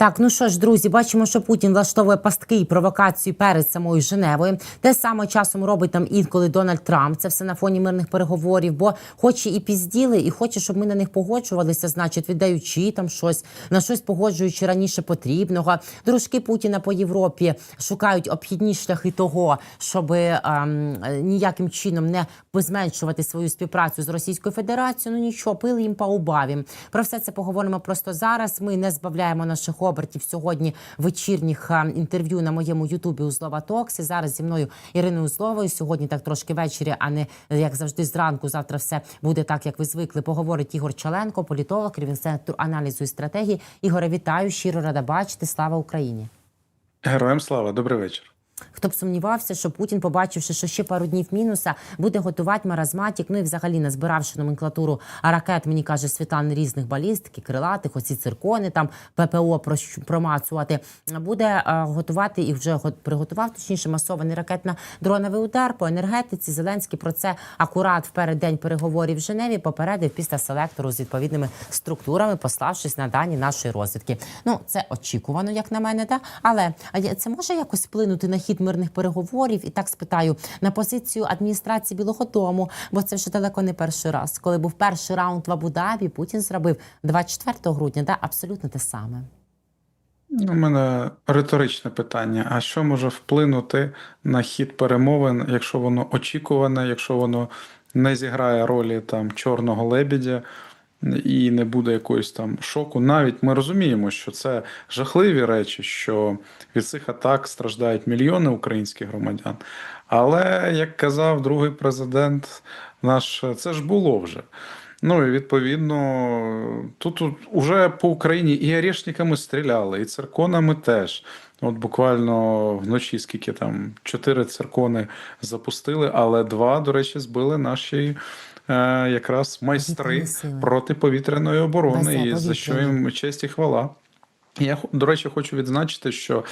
Так, ну що ж, друзі, бачимо, що Путін влаштовує пастки і провокації перед самою Женевою. Те саме часом робить там інколи Дональд Трамп. Це все на фоні мирних переговорів, бо хоче і пізділи, і хоче, щоб ми на них погоджувалися, значить, віддаючи там щось, на щось погоджуючи раніше потрібного. Дружки Путіна по Європі шукають обхідні шляхи того, щоб ем, ніяким чином не зменшувати свою співпрацю з Російською Федерацією. Ну нічого, пили їм по убаві. Про все це поговоримо просто зараз. Ми не збавляємо наших обертів сьогодні вечірніх інтерв'ю на моєму Ютубі Узлова Токсі. Зараз зі мною Іриною Узловою. Сьогодні так трошки ввечері, а не як завжди зранку. Завтра все буде так, як ви звикли. Поговорить Ігор Чаленко, політолог, керівник центру аналізу і стратегії. Ігоре, вітаю, щиро рада бачити. Слава Україні! Героям слава, добрий вечір. Хто б сумнівався, що Путін, побачивши, що ще пару днів мінуса, буде готувати маразматік, ну і взагалі назбиравши номенклатуру ракет, мені каже Світлана різних балістики, крилатих, оці циркони, там ППО промацувати, буде е, готувати і вже го- приготував точніше масований ракетно-дроновий удар по енергетиці. Зеленський про це акурат в переддень переговорів в Женеві попередив після селектору з відповідними структурами, пославшись на дані нашої розвідки. Ну це очікувано, як на мене, да? але це може якось вплинути на хід мирних переговорів. І так спитаю на позицію адміністрації Білого Дому, бо це вже далеко не перший раз. Коли був перший раунд в Абу-Дабі, Путін зробив 24 грудня, да, абсолютно те саме. У мене риторичне питання: а що може вплинути на хід перемовин, якщо воно очікуване, якщо воно не зіграє ролі там чорного лебідя і не буде якоїсь там шоку? Навіть ми розуміємо, що це жахливі речі, що від цих атак страждають мільйони українських громадян. Але як казав другий президент, наш це ж було вже. Ну і відповідно, тут, уже по Україні і орешниками стріляли, і цирконами теж. От буквально вночі, скільки там чотири циркони запустили, але два, до речі, збили наші якраз майстри протиповітряної оборони, і за що їм честь і хвала. Я до речі, хочу відзначити, що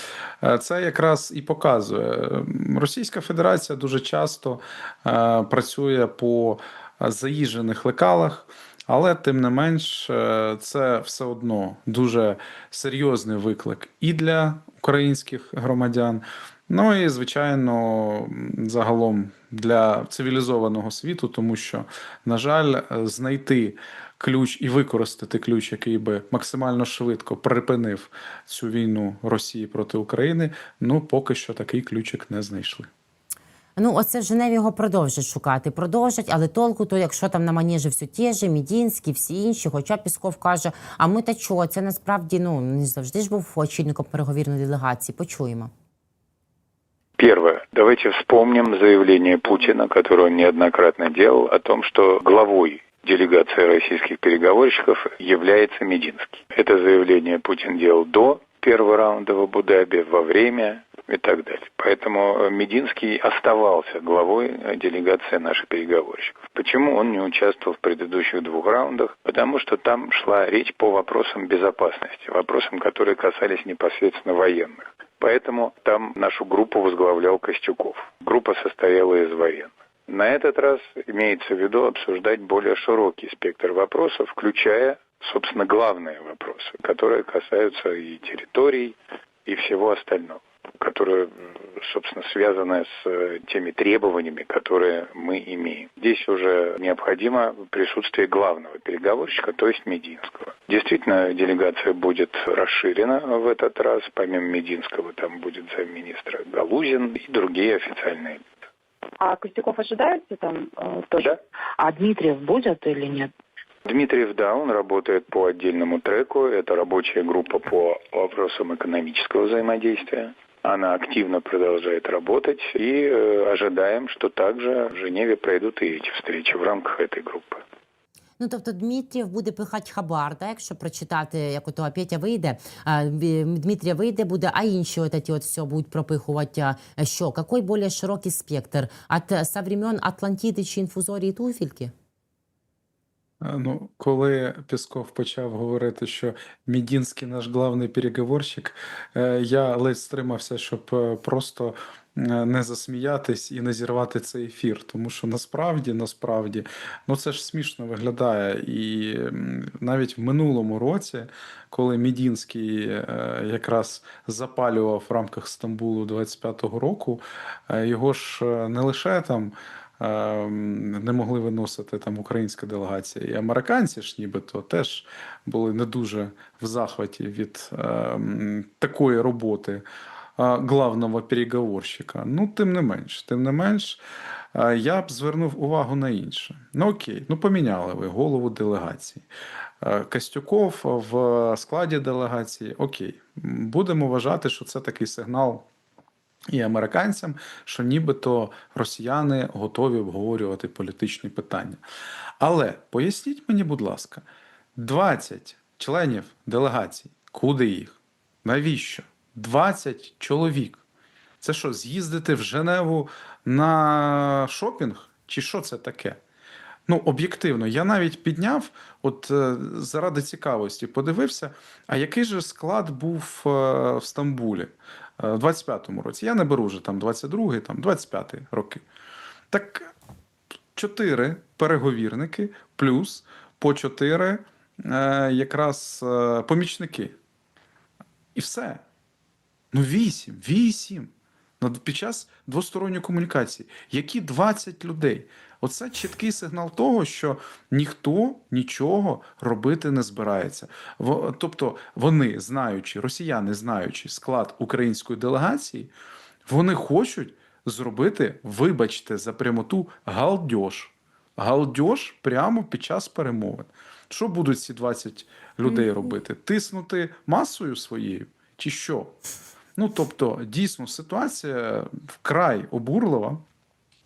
е, це якраз і показує. Російська Федерація дуже часто е, працює по е, заїжджених лекалах, але тим не менш, е, це все одно дуже серйозний виклик і для українських громадян. Ну і звичайно, загалом для цивілізованого світу, тому що, на жаль, знайти ключ і використати ключ, який би максимально швидко припинив цю війну Росії проти України. Ну поки що такий ключик не знайшли. Ну, оце в Женеві його продовжать шукати. Продовжать, але толку, то якщо там на манежі все ті ж, Мідінський, всі інші, хоча Пісков каже, а ми та чого? Це насправді ну не завжди ж був очільником переговірної делегації. Почуємо. Первое. Давайте вспомним заявление Путина, которое он неоднократно делал, о том, что главой делегации российских переговорщиков является Мединский. Это заявление Путин делал до первого раунда в Абу-Даби, во время и так далее. Поэтому э, Мединский оставался главой э, делегации наших переговорщиков. Почему он не участвовал в предыдущих двух раундах? Потому что там шла речь по вопросам безопасности, вопросам, которые касались непосредственно военных. Поэтому там нашу группу возглавлял Костюков. Группа состояла из военных. На этот раз имеется в виду обсуждать более широкий спектр вопросов, включая, собственно, главные вопросы, которые касаются и территорий, и всего остального, которые, м, собственно, связаны с э, теми требованиями, которые мы имеем. Здесь уже необходимо присутствие главного переговорщика, то есть Мединского. Действительно, делегация будет расширена в этот раз. Помимо Мединского там будет замминистра Галузин и другие официальные. А Костюков ожидается там э, тоже? Да. А Дмитриев будет или нет? Дмитриев, да, он работает по отдельному треку. Это рабочая группа по вопросам экономического взаимодействия. Она активно продолжает работать и э, ожидаем, что также в Женеве пройдут и эти встречи в рамках этой группы. Ну тобто Дмитрієв буде пихати хабар, да, якщо прочитати, як ото Петя вийде, а, Бі- Дмитрія вийде, буде, а інші от ці от все будуть пропихувати. а, Що? Какой більш широкий спектр? От е, со времен Атлантиди чи інфузорії туфельки? Ну, коли Пісков почав говорити, що Мідінський наш главний переговорщик, е, я ледь стримався, щоб е, просто е, не засміятись і не зірвати цей ефір. Тому що насправді, насправді, ну це ж смішно виглядає. І навіть в минулому році, коли Мідінський якраз запалював в рамках Стамбулу 25-го року, його ж не лише там. Е, Не могли виносити там українська делегація, і американці ж нібито теж були не дуже в захваті від е, такої роботи главного переговорщика. Ну, тим не менш, тим не менш, я б звернув увагу на інше. Ну окей, ну поміняли ви голову делегації. Е, Костюков в складі делегації. Окей, будемо вважати, що це такий сигнал. І американцям, що нібито росіяни готові обговорювати політичні питання. Але поясніть мені, будь ласка, 20 членів делегацій, куди їх? Навіщо? 20 чоловік. Це що, з'їздити в Женеву на шопінг? Чи що це таке? Ну, об'єктивно, я навіть підняв, от е, заради цікавості, подивився, а який же склад був е, в Стамбулі в 25-му році. Я не беру вже там 22-й, там 25-й роки. Так чотири переговірники, плюс по чотири е, якраз е, помічники. І все. Ну, вісім, вісім. Під час двосторонньої комунікації. Які 20 людей? Оце чіткий сигнал того, що ніхто нічого робити не збирається. Тобто, вони, знаючи, росіяни, знаючи склад української делегації, вони хочуть зробити, вибачте, за прямоту галдьош. Галдьош прямо під час перемовин. Що будуть ці 20 людей робити? Тиснути масою своєю? Чи що? Ну тобто, дійсно, ситуація вкрай обурлива,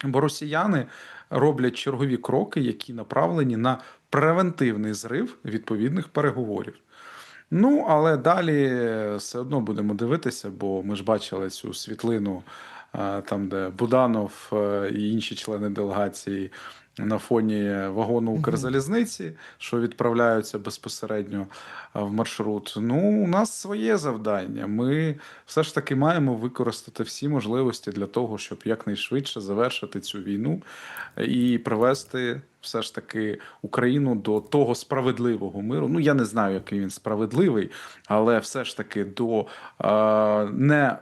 бо росіяни роблять чергові кроки, які направлені на превентивний зрив відповідних переговорів. Ну, але далі все одно будемо дивитися, бо ми ж бачили цю світлину, е, там, де Буданов е, і інші члени делегації на фоні вагону Укрзалізниці, що відправляються безпосередньо е, в маршрут. Ну, у нас своє завдання. Ми все ж таки маємо використати всі можливості для того, щоб якнайшвидше завершити цю війну і привести все ж таки Україну до того справедливого миру. Ну я не знаю, який він справедливий, але все ж таки до е, не е,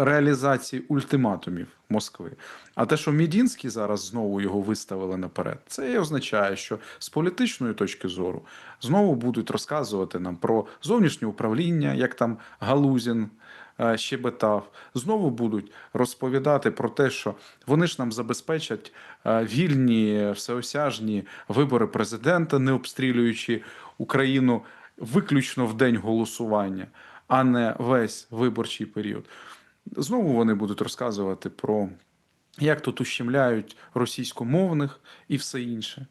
реалізації ультиматумів Москви. А те, що Мідінський зараз знову його виставили наперед, це і означає, що з політичної точки зору знову будуть розказувати нам про зовнішнє управління, як там Галузін е, щебетав. Знову будуть розповідати про те, що вони ж нам забезпечать е, вільні всеосяжні вибори президента, не обстрілюючи Україну виключно в день голосування, а не весь виборчий період. Знову вони будуть розказувати про як тут ущемляють російськомовних і все інше.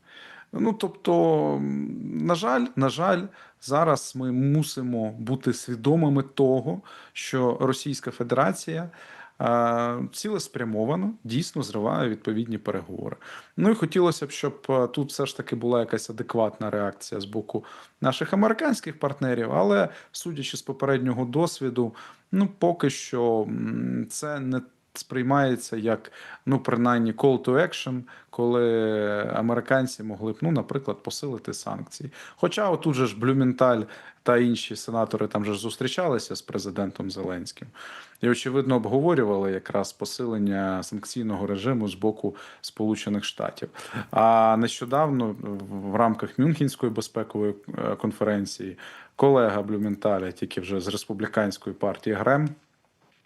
Ну тобто, на жаль, на жаль, зараз ми мусимо бути свідомими того, що Російська Федерація цілеспрямовано дійсно зриває відповідні переговори. Ну і хотілося б, щоб е, тут все ж таки була якась адекватна реакція з боку наших американських партнерів, але судячи з попереднього досвіду, ну поки що це не сприймається як ну принаймні call to action, коли американці могли б, ну, наприклад, посилити санкції. Хоча отут же ж Блюменталь та інші сенатори там же зустрічалися з президентом Зеленським і очевидно обговорювали якраз посилення санкційного режиму з боку Сполучених Штатів. А нещодавно в рамках Мюнхенської безпекової е, конференції колега Блюменталя, тільки вже з республіканської партії Грем.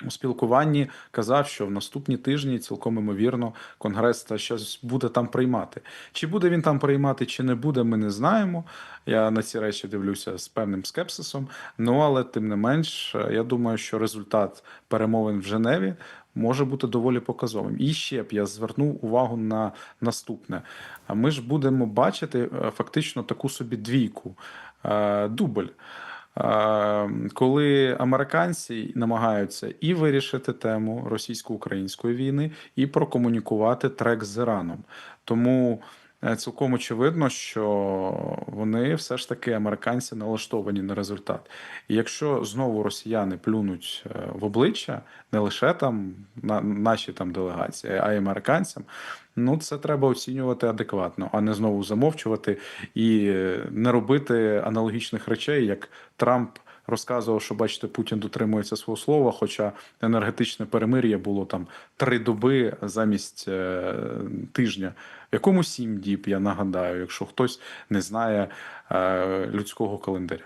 У спілкуванні казав, що в наступні тижні цілком імовірно Конгрес та щось буде там приймати. Чи буде він там приймати, чи не буде, ми не знаємо. Я на ці речі дивлюся з певним скепсисом. Ну але тим не менш, я думаю, що результат перемовин в Женеві може бути доволі показовим. І ще б я звернув увагу на наступне. Ми ж будемо бачити е, фактично таку собі двійку, е, дубль. Коли американці намагаються і вирішити тему російсько-української війни, і прокомунікувати трек з Іраном. Тому цілком очевидно, що вони все ж таки американці налаштовані на результат. І якщо знову росіяни плюнуть е, в обличчя, не лише там на наші там делегації, а й американцям. Ну, це треба оцінювати адекватно, а не знову замовчувати і е, не робити аналогічних речей, як Трамп розказував, що бачите, Путін дотримується свого слова. Хоча енергетичне перемир'я було там три доби замість е, тижня. В якому сім діб, я нагадаю, якщо хтось не знає е, людського календаря.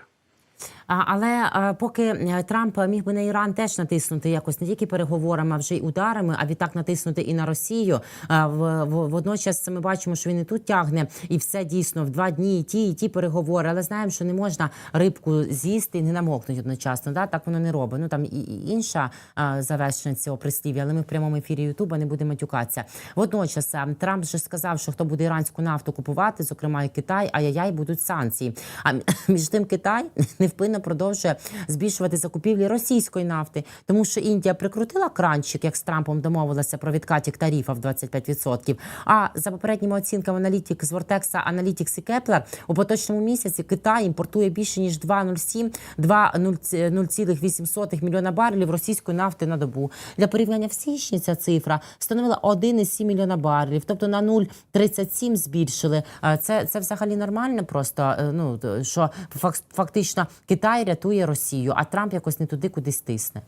А, Але е, поки е, Трамп міг би на Іран теж натиснути якось не тільки переговорами, а вже й ударами, а відтак натиснути і на Росію. водночас ми бачимо, що він і тут тягне, і все дійсно в два дні і ті, і ті переговори. Але знаємо, що не можна рибку з'їсти і не намокнути одночасно. Да? Так воно не робить. Ну там і, інша завершення цього прислів'я, але ми в прямому ефірі Ютуба не будемо матюкатися. Водночас Трамп вже сказав, що хто буде іранську нафту купувати, зокрема і Китай, ай-яй-яй, будуть санкції. А між тим Китай невпинно продовжує збільшувати закупівлі російської нафти, тому що Індія прикрутила кранчик, як з Трампом домовилася про відкатік тарифа в 25%. А за попередніми оцінками аналітик з Вортекса, Analytics і Кеплер у поточному місяці Китай імпортує більше ніж 2,07 2,08 мільйона барелів російської нафти на добу. Для порівняння в січні ця цифра становила 1,7 мільйона барелів, тобто на 0,37 збільшили. А Це, це взагалі нормально, просто е, ну що фак- фактично Китай рятує Росію, а Трамп якось не туди кудись тисне.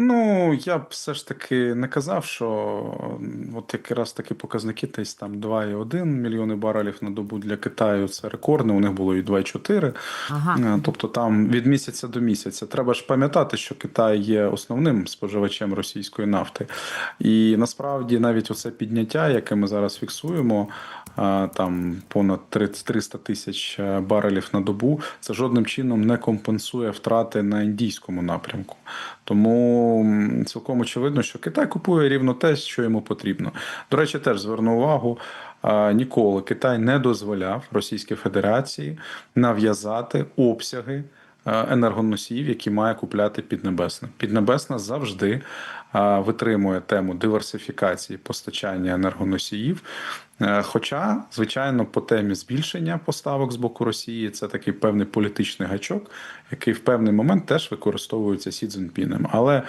Ну, я б все ж таки не казав, що от якраз такі показники десь там 2,1 мільйони барелів на добу для Китаю це рекордне, у них було і 2,4. Ага. Е, Тобто там від місяця до місяця. Треба ж пам'ятати, що Китай є основним споживачем російської нафти. І насправді навіть оце підняття, яке ми зараз фіксуємо, е, там понад 30 300 тисяч е, барелів на добу, це жодним чином не компенсує втрати на індійському напрямку. Тому цілком очевидно, що Китай купує рівно те, що йому потрібно. До речі, теж зверну увагу. Ніколи Китай не дозволяв Російській Федерації нав'язати обсяги енергоносіїв, які має купляти Піднебесна. Піднебесна завжди витримує тему диверсифікації постачання енергоносіїв. Е, Хоча, звичайно, по темі збільшення поставок з боку Росії це такий певний політичний гачок, який в певний момент теж використовується Сі Цзіньпінем. Але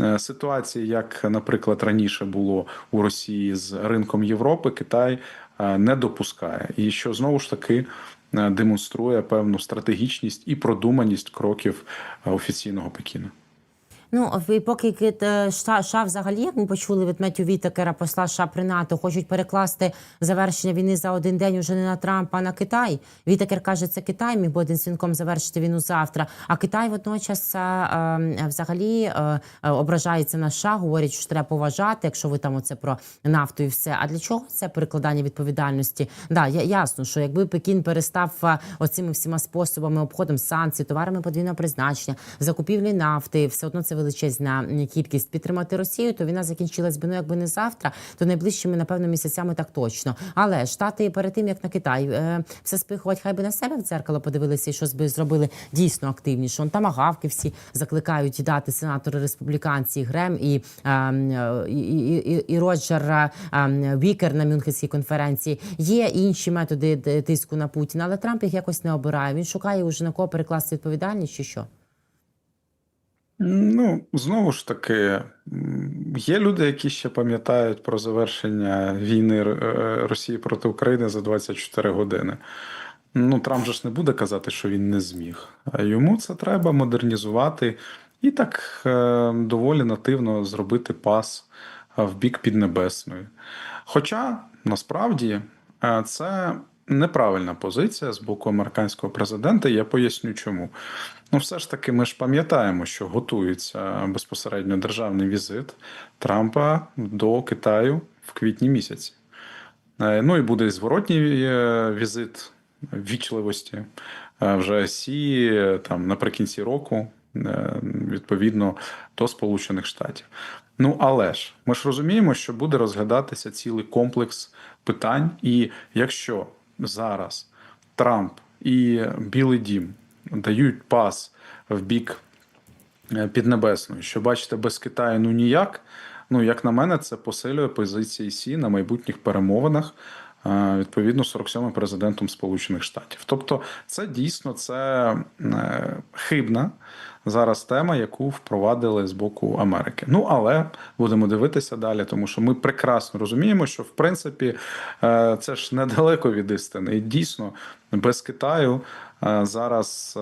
е, ситуації, як, наприклад, раніше було у Росії з ринком Європи, Китай е, не допускає, і що знову ж таки е, демонструє певну стратегічність і продуманість кроків е, офіційного Пекіна. Ну і поки США, США взагалі, як ми почули від Меттю Вітакера, посла США при НАТО, хочуть перекласти завершення війни за один день уже не на Трампа, а на Китай. Вітакер каже, це Китай міг би один дзвінком завершити війну завтра. А Китай водночас е, е, взагалі е, ображається на США, говорять, що треба поважати, якщо ви там оце про нафту і все. А для чого це перекладання відповідальності? Да, я, ясно, що якби Пекін перестав оцими всіма способами обходом санкцій, товарами подвійного призначення, закупівлі нафти, все одно це величезна кількість підтримати Росію, то війна закінчилась би ну якби не завтра, то найближчими, напевно, місяцями так точно. Але штати перед тим як на Китай е, все спихувати, хай би на себе в дзеркало подивилися і щось би зробили дійсно активніше. Он там агавки всі закликають дати сенатори республіканці Грем і, е, і, і, і, Роджер е, Вікер на Мюнхенській конференції. Є інші методи тиску на Путіна, але Трамп їх якось не обирає. Він шукає уже на кого перекласти відповідальність чи що. Ну, знову ж таки, є люди, які ще пам'ятають про завершення війни е, Росії проти України за 24 години. Ну, Трамп же ж не буде казати, що він не зміг. Йому це треба модернізувати і так е, доволі нативно зробити пас е, в бік Піднебесної. Хоча насправді це неправильна позиція з боку американського президента. Я поясню чому. Ну, все ж таки, ми ж пам'ятаємо, що готується безпосередньо державний візит Трампа до Китаю в квітні місяці. Е, Ну і буде і зворотній е, візит вічливості е, вже Сі там наприкінці року, відповідно до Сполучених Штатів. Ну але ж ми ж розуміємо, що буде розглядатися цілий комплекс питань, і якщо зараз Трамп і Білий Дім дають пас в бік е, Піднебесної, що бачите, без Китаю ну ніяк. Ну, як на мене, це посилює позиції Сі на майбутніх перемовинах відповідно 47-м президентом Сполучених Штатів. Тобто, це дійсно це е, хибна зараз тема, яку впровадили з боку Америки. Ну але будемо дивитися далі, тому що ми прекрасно розуміємо, що в принципі е, це ж недалеко від істини. І дійсно без Китаю е, зараз е,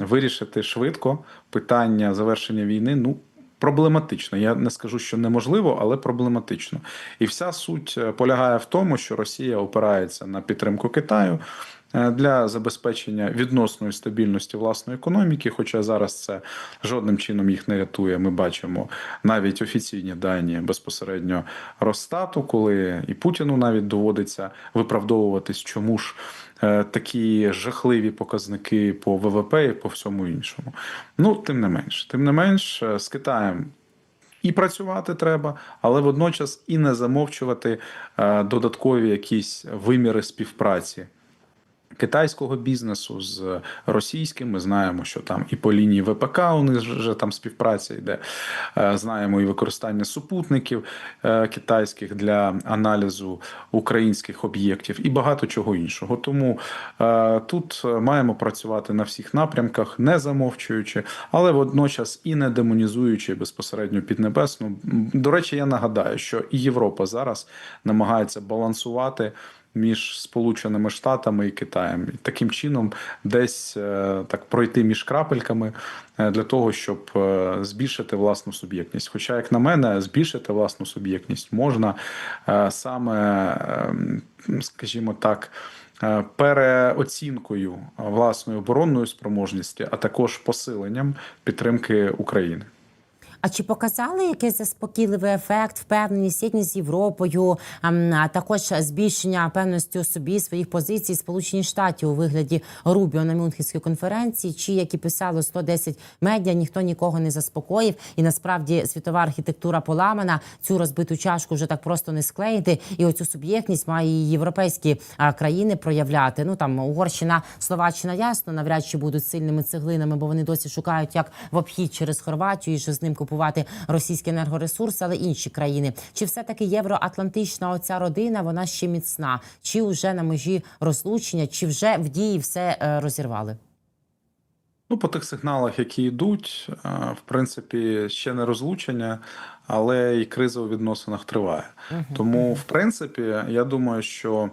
вирішити швидко питання завершення війни. Ну проблематично. Я не скажу, що неможливо, але проблематично. І вся суть е, полягає в тому, що Росія опирається на підтримку Китаю для забезпечення відносної стабільності власної економіки. Хоча зараз це жодним чином їх не рятує. Ми бачимо навіть офіційні дані безпосередньо Росстату, коли і Путіну навіть доводиться виправдовуватись, чому ж. е, Такі жахливі показники по ВВП і по всьому іншому. Ну, тим не менш, тим не менш, е, з Китаєм і працювати треба, але водночас і не замовчувати е, додаткові якісь виміри співпраці. Китайського бізнесу з російським ми знаємо, що там і по лінії ВПК у них вже там співпраця йде. Е, Знаємо і використання супутників е, китайських для аналізу українських об'єктів і багато чого іншого. Тому е, тут маємо працювати на всіх напрямках, не замовчуючи, але водночас і не демонізуючи безпосередньо піднебесну. До речі, я нагадаю, що і Європа зараз намагається балансувати між Сполученими Штатами і Китаєм, і таким чином десь е, так пройти між крапельками е, для того, щоб е, збільшити власну суб'єктність. Хоча, як на мене, збільшити власну суб'єктність можна саме, е, скажімо так. Переоцінкою власної оборонної спроможності, а також посиленням підтримки України. А чи показали якийсь заспокійливий ефект, впевненість, єдність з Європою, ем, а також збільшення певності у собі своїх позицій Сполучені Штати у вигляді Рубіо на Мюнхенській конференції? Чи як і писало 110 медіа, ніхто нікого не заспокоїв, і насправді світова архітектура поламана. Цю розбиту чашку вже так просто не склеїти. І оцю суб'єктність має і європейські країни проявляти. Ну там Угорщина, Словаччина, ясно, навряд чи будуть сильними цеглинами, бо вони досі шукають як в обхід через Хорватію і що з ним купувати російські енергоресурси, але інші країни. Чи все таки євроатлантична оця родина вона ще міцна? Чи вже на межі розлучення, чи вже в дії все е, розірвали? Ну, по тих сигналах, які йдуть, е, в принципі, ще не розлучення, але і криза у відносинах триває. Тому, в принципі, я думаю, що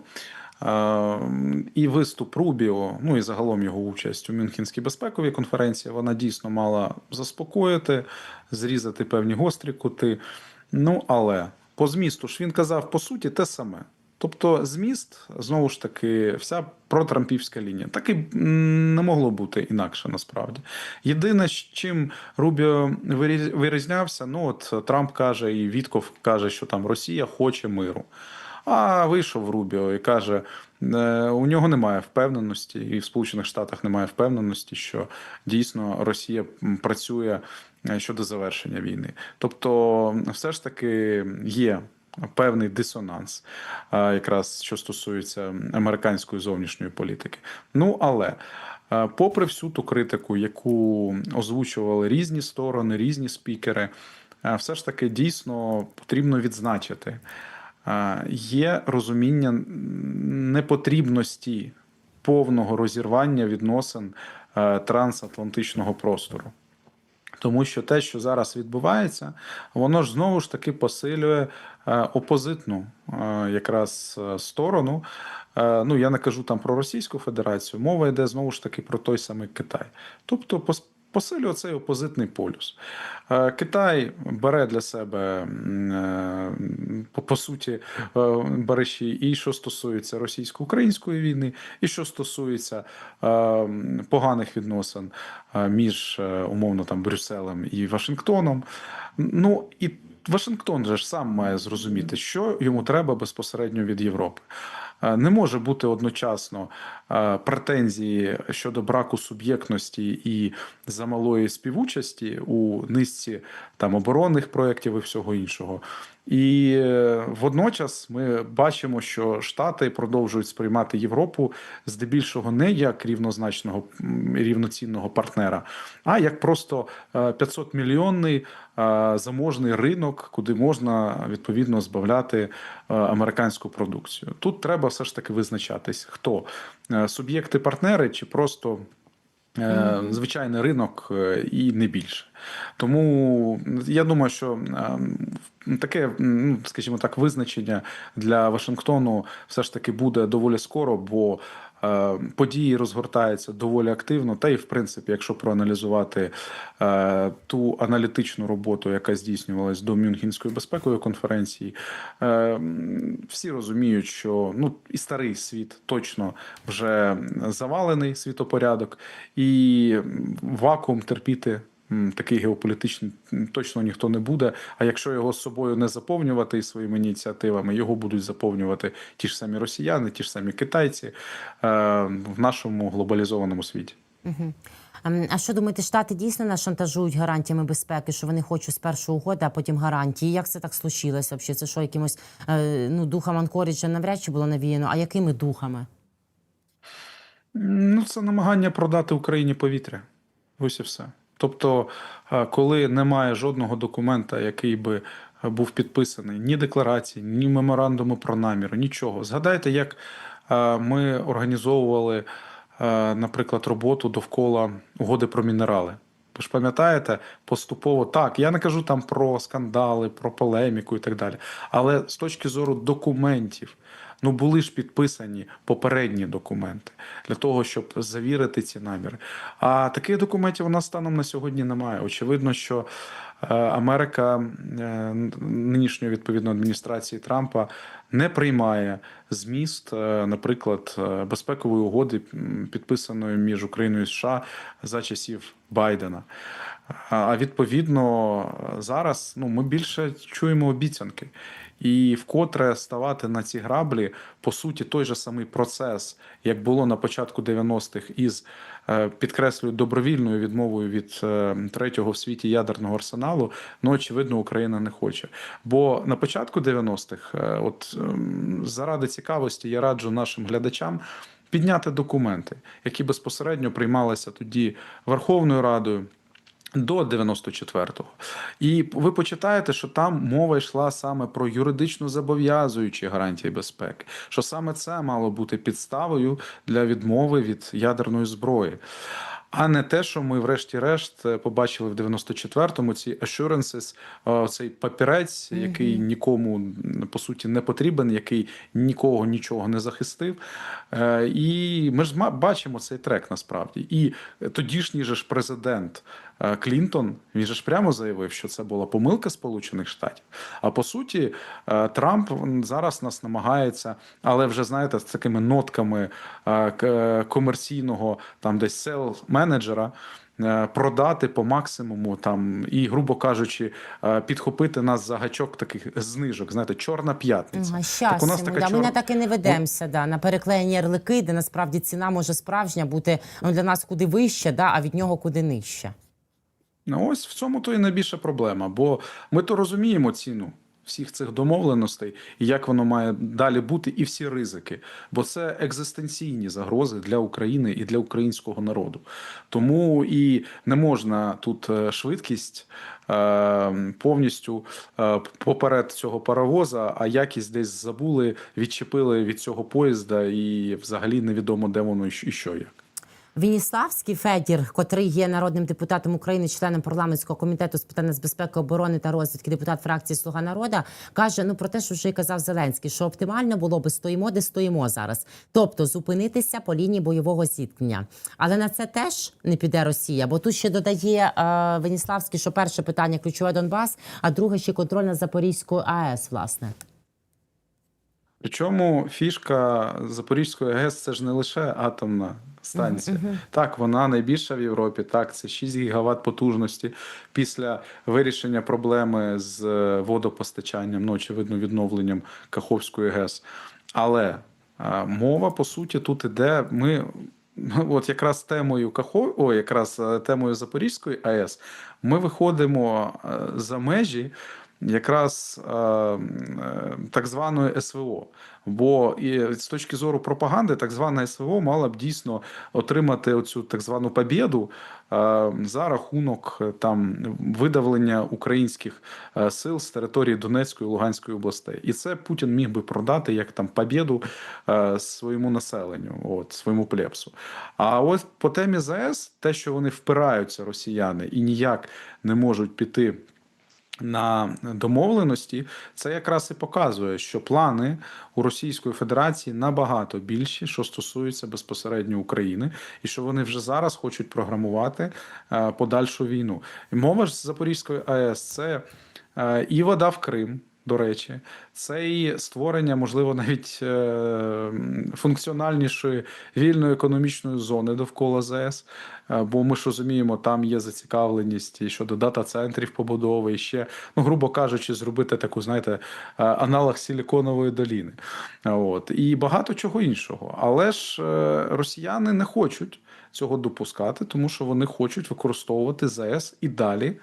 і виступ Рубіо, ну і загалом його участь у Мюнхенській безпековій конференції, вона дійсно мала заспокоїти, зрізати певні гострі кути. Ну, але по змісту ж він казав по суті те саме. Тобто, зміст знову ж таки, вся протрампівська лінія. Так і не могло бути інакше насправді. Єдине, з чим Рубіо виріз- вирізнявся, ну от Трамп каже, і Вітков каже, що там Росія хоче миру. А вийшов Рубіо і каже: е, у нього немає впевненості, і в Сполучених Штатах немає впевненості, що дійсно Росія працює е, щодо завершення війни. Тобто, все ж таки є певний дисонанс, е, якраз що стосується американської зовнішньої політики. Ну але. Попри всю ту критику, яку озвучували різні сторони, різні спікери, все ж таки дійсно потрібно відзначити, є розуміння непотрібності повного розірвання відносин е, трансатлантичного простору. Тому що те, що зараз відбувається, воно ж знову ж таки посилює е, опозитну е, якраз сторону. Ну я не кажу там про Російську Федерацію, мова йде знову ж таки про той самий Китай. Тобто посилює цей опозитний полюс. Е, Китай бере для себе е, по, суті е, бариші, і що стосується російсько-української війни, і що стосується поганих відносин між умовно там Брюсселем і Вашингтоном. Ну і Вашингтон же ж сам має зрозуміти, що йому треба безпосередньо від Європи. Е, Не може бути одночасно е, претензії щодо браку суб'єктності і замалої співучасті у низці там оборонних проєктів і всього іншого. І е, водночас ми бачимо, що Штати продовжують сприймати Європу здебільшого не як рівнозначного рівноцінного партнера, а як просто 500 мільйонний заможний ринок, куди можна відповідно збавляти е, американську продукцію. Тут треба все ж таки визначатись, хто Е, суб'єкти партнери чи просто. Е, Звичайний ринок е, і не більше. Тому я думаю, що е, таке, ну, скажімо так, визначення для Вашингтону все ж таки буде доволі скоро, бо події розгортаються доволі активно. Та й, в принципі, якщо проаналізувати е, ту аналітичну роботу, яка здійснювалась до Мюнхенської безпекової конференції, е, всі розуміють, що ну і старий світ точно вже завалений світопорядок, і вакуум терпіти. Такий геополітичний точно ніхто не буде. А якщо його з собою не заповнювати і своїми ініціативами, його будуть заповнювати ті ж самі росіяни, ті ж самі китайці е, в нашому глобалізованому світі. Ем, А що думаєте, штати дійсно нас шантажують гарантіями безпеки, що вони хочуть спершу угоди, а потім гарантії? Як це так случилося? Взагалі? Це що якимось е, ну духом Анкоріджа навряд чи було навіяно? А якими духами? Ну, це намагання продати Україні повітря. Ось і все. Тобто, е, коли немає жодного документа, який би е, був підписаний, ні декларації, ні меморандуму про наміру, нічого. Згадайте, як е, ми організовували, наприклад, роботу довкола угоди про мінерали. Ви ж пам'ятаєте, поступово так. Я не кажу там про скандали, про полеміку і так далі. Але з точки зору документів, ну були ж підписані попередні документи для того, щоб завірити ці наміри. А таких документів у нас станом на сьогодні немає. Очевидно, що е, Америка е, нинішньої відповідно адміністрації Трампа не приймає зміст, е, наприклад, безпекової угоди, підписаної між Україною і США за часів Байдена. А відповідно зараз ну ми більше чуємо обіцянки. І вкотре ставати на ці граблі, по суті, той же самий процес, як було на початку 90-х, із е, підкреслюю добровільною відмовою від е, третього в світі ядерного арсеналу. Ну очевидно, Україна не хоче. Бо на початку 90-х, е, от ем, заради цікавості, я раджу нашим глядачам. Підняти документи, які безпосередньо приймалися тоді Верховною Радою, до 94-го. І ви почитаєте, що там мова йшла саме про юридично зобов'язуючі гарантії безпеки, що саме це мало бути підставою для відмови від ядерної зброї. А не те, що ми, врешті-решт, е, побачили в 94-му ці assurances, е, цей папірець, який нікому по суті не потрібен, який нікого нічого не захистив. Е, І ми ж бачимо цей трек насправді. І тодішній же ж президент е, Клінтон він же ж прямо заявив, що це була помилка Сполучених Штатів. А по суті, е, Трамп зараз нас намагається, але вже знаєте, з такими нотками е, е, комерційного там десь сел менеджера. е, Продати по максимуму там і, грубо кажучи, е, підхопити нас за гачок таких знижок. Знаєте, чорна п'ятниця. Ага, щас, йому, да, Ми на таки не ведемося да, на переклеєні ярлики, де насправді ціна може справжня бути ну, для нас куди вища, да, а від нього куди нижча. Ну, ось в цьому то і найбільша проблема, бо ми то розуміємо ціну всіх цих домовленостей і як воно має далі бути, і всі ризики. Бо це екзистенційні загрози для України і для українського народу. Тому і не можна тут е, швидкість е, повністю е, поперед цього паровоза, а якість десь забули, відчепили від цього поїзда, і взагалі невідомо, де воно і що як. Вініславський Федір, котрий є народним депутатом України, членом парламентського комітету з питань безпеки, оборони та розвідки, депутат фракції Слуга народа, каже ну про те, що вже і казав Зеленський, що оптимально було би стоїмо, де стоїмо зараз, тобто зупинитися по лінії бойового зіткнення. Але на це теж не піде Росія, бо тут ще додає е, Веніславський, що перше питання ключове Донбас, а друге ще контроль над Запорізькою АЕС, власне. Причому фішка Запорізької ГЕС це ж не лише атомна станція. Так, вона найбільша в Європі. Так, це 6 гігават потужності після вирішення проблеми з е, водопостачанням, ну очевидно, відновленням Каховської ГЕС. Але е, мова по суті тут іде. Ми от якраз темою Кахов, о, якраз е, темою Запорізької АЕС, ми виходимо за межі якраз е, е, так званої СВО. Бо і з точки зору пропаганди, так звана СВО мала б дійсно отримати оцю так звану побєду е, за рахунок там видавлення українських сил з території Донецької і Луганської областей. І це Путін міг би продати як там побєду своєму населенню, от своєму плепсу. А ось по темі ЗАЕС, те, що вони впираються, росіяни, і ніяк не можуть піти на домовленості, це якраз і показує, що плани у Російської Федерації набагато більші, що стосується безпосередньо України, і що вони вже зараз хочуть програмувати е, подальшу війну. Мова ж з Запорізької АЕС це е, і вода в Крим. До речі, це і створення, можливо, навіть е, функціональнішої вільної економічної зони довкола ЗС. Е, Бо ми ж розуміємо, там є зацікавленість і щодо дата-центрів побудови, і ще, ну, грубо кажучи, зробити таку, знаєте, е, аналог Силіконової доліни. От і багато чого іншого. Але ж росіяни не хочуть цього допускати, тому що вони хочуть використовувати ЗС і далі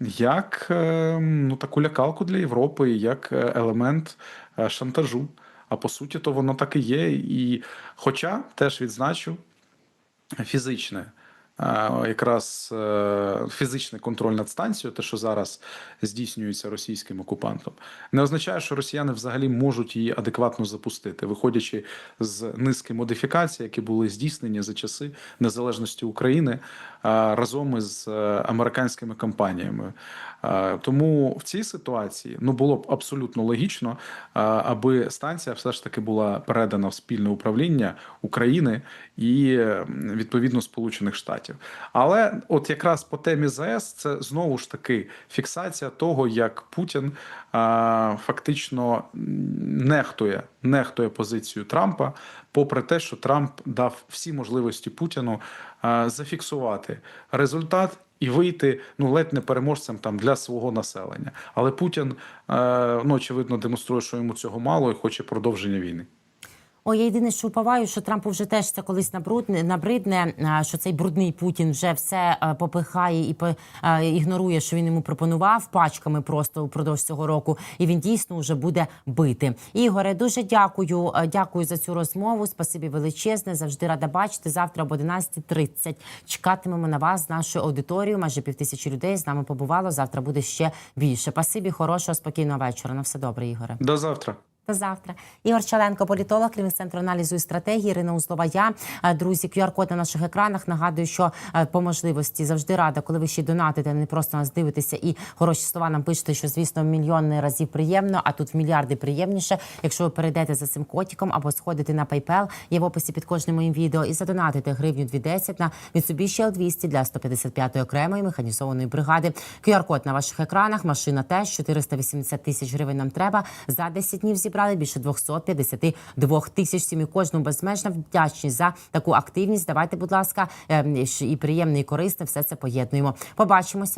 як е, ну, таку лякалку для Європи, як е, елемент е, шантажу. А по суті, то воно так і є. І, хоча теж відзначу фізичне, е, якраз фізичний контроль над станцією, те, що зараз здійснюється російським окупантом, не означає, що росіяни взагалі можуть її адекватно запустити, виходячи з низки модифікацій, які були здійснені за часи незалежності України разом із е, американськими компаніями. Е, Тому в цій ситуації ну було б абсолютно логічно, е, аби станція все ж таки була передана в спільне управління України і відповідно Сполучених Штатів. Але от якраз по темі ЗАЕС це знову ж таки фіксація того, як Путін фактично нехтує, нехтує позицію Трампа, попри те, що Трамп дав всі можливості Путіну зафіксувати результат. І вийти ну ледь не переможцем там для свого населення, але Путін е, ну очевидно демонструє, що йому цього мало і хоче продовження війни. Ой, я єдине, що уповаю, що Трампу вже теж це колись набрудне, набридне, що цей брудний Путін вже все е, попихає і по- е, ігнорує, що він йому пропонував пачками просто упродовж цього року, і він дійсно вже буде бити. Ігоре, дуже дякую. е, Дякую за цю розмову. Спасибі величезне. Завжди рада бачити. Завтра об 11.30 чекатимемо на вас з нашою аудиторією. Майже півтисячі людей з нами побувало. Завтра буде ще більше. Спасибі, хорошого, спокійного вечора. На все добре, Ігоре. До завтра. До завтра. Ігор Чаленко, політолог, керівник центру аналізу і стратегії. Ірина Узлова. Я Е, друзі, QR-код на наших екранах. Нагадую, що е, по можливості завжди рада, коли ви ще донатите, не просто нас дивитеся і хороші слова нам пишете, що звісно мільйони разів приємно, а тут в мільярди приємніше. Якщо ви перейдете за цим котиком або сходите на PayPal, є в описі під кожним моїм відео і задонатите гривню 210 на Mitsubishi L200 для 155-ї окремої механізованої бригади. QR-код на ваших екранах. Машина теж 480 тисяч гривень нам треба. За 10 днів зібрали більше 252 тисяч. сім'ї. Кожну безмежна вдячність за таку активність. Давайте, будь ласка, ем, і приємне і корисне. Все це поєднуємо. Побачимося.